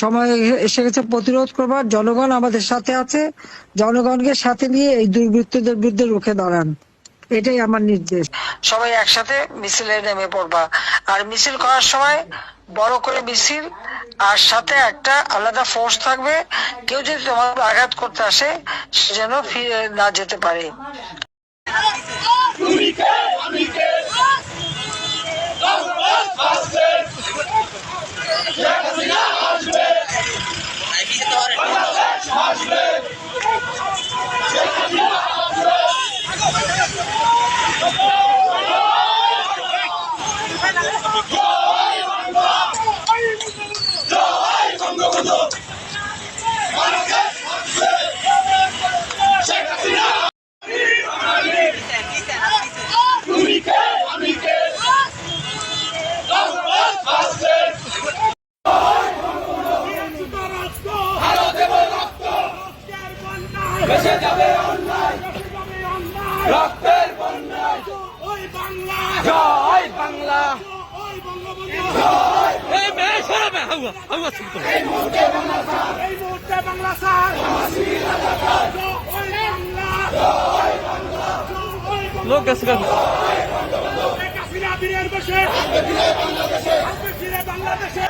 সময় এসে গেছে প্রতিরোধ করবার। জনগণ আমাদের সাথে আছে। জনগণকে সাথে নিয়ে এই দুর্বৃত্তদের বিরুদ্ধে রুখে দাঁড়ান। এটাই আমার নির্দেশ। সবাই একসাথে মিছিলে নেমে পড়বা। আর মিছিল করার সময় বড় করে মিছিল আর সাথে একটা আলাদা ফোর্স থাকবে। কেউ যদি তোমার আঘাত করতে আসে, সে যেন ফিরে না যেতে পারে। রক্তের বন্যায় ওই বাংলা। জয় বাংলা। ওই বঙ্গবন্ধু। এই মেয়ে সরবে হাওয়া হাওয়া শুনতো এই মুহূর্তে বাংলা স্যার। ওই বাংলা লোক গেছে কাশিরা বীরের বসে। বাংলাদেশে। বাংলাদেশে।